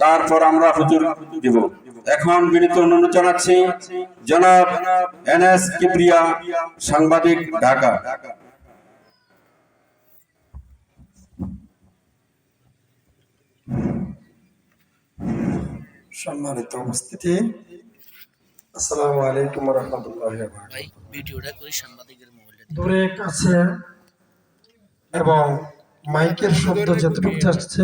তারপর আমরা হুজুর দিব। এখন বিনীত অনুরোধ জানাচ্ছি জনাব এন এস কিবরিয়া সাংবাদিক ঢাকা। সম্মানিত উপস্থিতি আসসালামু আলাইকুম রহমতুল্লাহ ভাই ভিডিওটা করি সাংবাদিকের মোবাইলে দূরে কাছে এবং মাইকের শব্দ যেটুকু যাচ্ছে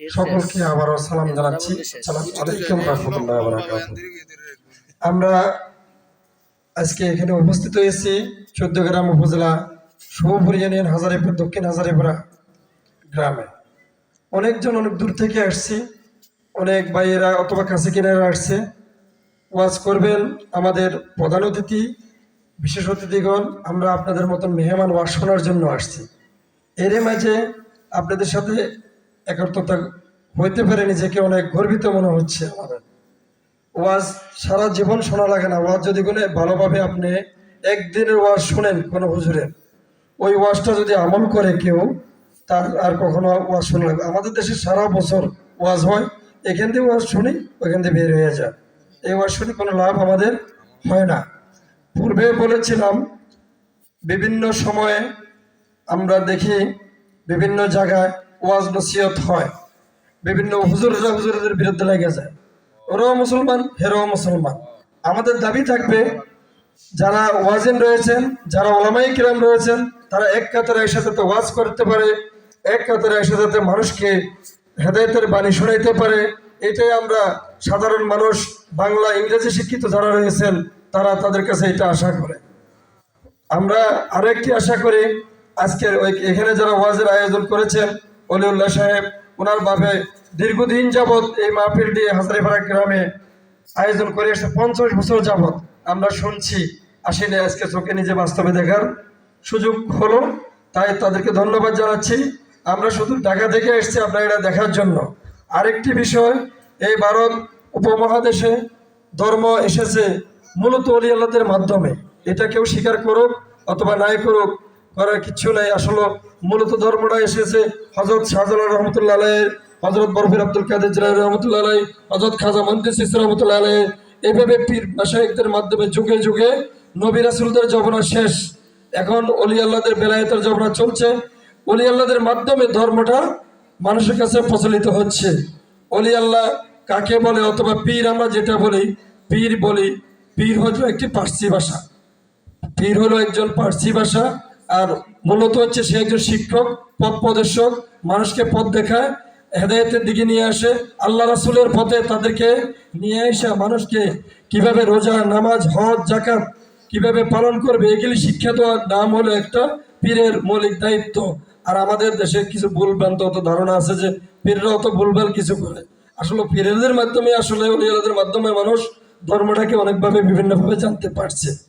সকলকে আবারও সালাম জানাচ্ছি। সালাম আলাইকুম রহমতুল্লাহ আমরা আজকে এখানে উপস্থিত হয়েছি চোদ্দ গ্রাম উপজেলা শুভপুর ইউনিয়ন হাজারিপুর দক্ষিণ হাজারিপুরা গ্রামে। অনেকজন অনেক দূর থেকে আসছি। অনেক ভাইয়েরা অথবা কাছে কিনারা আসছে। ওয়াজ করবেন আমাদের প্রধান অতিথি বিশেষ অতিথিগণ আমরা আপনাদের মতন মেহমান ওয়াজ শোনার জন্য আসছি। এর মাঝে আপনাদের সাথে একাত্মতা হইতে পারে নিজেকে অনেক গর্বিত মনে হচ্ছে আমাদের। ওয়াজ সারা জীবন শোনা লাগে না। ওয়াজ যদি কোনো ভালোভাবে আপনি একদিনের ওয়াজ শুনেন কোনো হুজুরের ওই ওয়াজটা যদি আমল করে কেউ, তার আর কখনো ওয়াজ শোনা লাগবে আমাদের দেশে সারা বছর ওয়াজ হয়, এখান থেকে ওয়াজ শুনি ওইখান থেকে বের হয়ে যায়। এই ওয়াজ শুনে কোনো লাভ আমাদের হয় না। পূর্বে বলেছিলাম, বিভিন্ন সময়ে আমরা দেখি বিভিন্ন জায়গায় ওয়াজ নসিহত হয়। বিভিন্ন হুজুররা হুজুরদের বিরুদ্ধে লেগে যায়। ওরাও মুসলমান, হেরাও মুসলমান। আমাদের দাবি থাকবে, যারা ওয়াজিন রয়েছেন, যারা ওলামাই কিরাম রয়েছেন, তারা এক কাতারে একসাথে ওয়াজ করতে পারে, এক কাতারে একসাথে মানুষকে হেদায়তের বাণী শোনাইতে পারে। এটাই আমরা সাধারণ মানুষ, বাংলা, ইংরেজি শিক্ষিত যারা রয়েছেন, তারা তাদের কাছে এটা আশা করে। আমরা আরও একটি আশা করি, আজকের ওই এখানে যারা ওয়াজের আয়োজন করেছেন অলিউল্লাহ সাহেব, ওনার ভাবে দীর্ঘদিন যাবৎ এই মাহফিল মাহফিলটি হাজারিপাড়া গ্রামে আয়োজন করে এসে পঞ্চাশ বছর যাবৎ আমরা শুনছি, আসলে আজকে চোখে নিজে বাস্তবে দেখার সুযোগ হলো। তাই তাদেরকে ধন্যবাদ জানাচ্ছি। আমরা শুধু ঢাকা থেকে এসেছি আপনার এটা দেখার জন্য। আরেকটি বিষয়, এই ভারত উপমহাদেশে ধর্ম এসেছে মূলত অলি আল্লাহদের মাধ্যমে। এটা কেউ স্বীকার করুক অথবা নাই করুক করার কিচ্ছু নাই। আসলে মূলত ধর্মটা এসেছে হজরত শাহজালাল রহমতুল্লাহ আলাইয়ের হজরত বরফির আব্দুল কাদের জিলানি রহমতুল্লাহ আলাই হজরত খাজা মন্দির সিসি রহমতুল্লাহ আলাই এইভাবে পীর মাসায়িকদের মাধ্যমে যুগে যুগে নবী রাসুলদের জবনা শেষ। এখন অলি আল্লাহদের বেলায়েতের জবনা চলছে। অলি আল্লাহদের মাধ্যমে ধর্মটা মানুষের কাছে প্রচলিত হচ্ছে। অলি আল্লাহ কাকে বলে অথবা পীর আমরা যেটা বলি, পীর বলি, পীর হচ্ছে একটি পার্সি ভাষা। পীর হলো একজন পার্সি ভাষা। আর মূলত হচ্ছে সে একজন শিক্ষক, পথ প্রদর্শক, মানুষকে পথ দেখায়, হেদায়তের দিকে নিয়ে আসে, আল্লাহ রাসুলের পথে তাদেরকে নিয়ে এসে মানুষকে কীভাবে রোজা, নামাজ, হজ জাকাত কীভাবে পালন করবে, এগুলি শিক্ষা দেওয়ার নাম হলো একটা পীরের মৌলিক দায়িত্ব। আর আমাদের দেশে কিছু ভুলভ্রান্ত অত ধারণা আছে যে পীররা অত ভুলভাল কিছু করে। আসলে পীরেদের মাধ্যমে, আসলে উলিয়াদের মাধ্যমে মানুষ ধর্মটাকে অনেকভাবে বিভিন্নভাবে জানতে পারছে।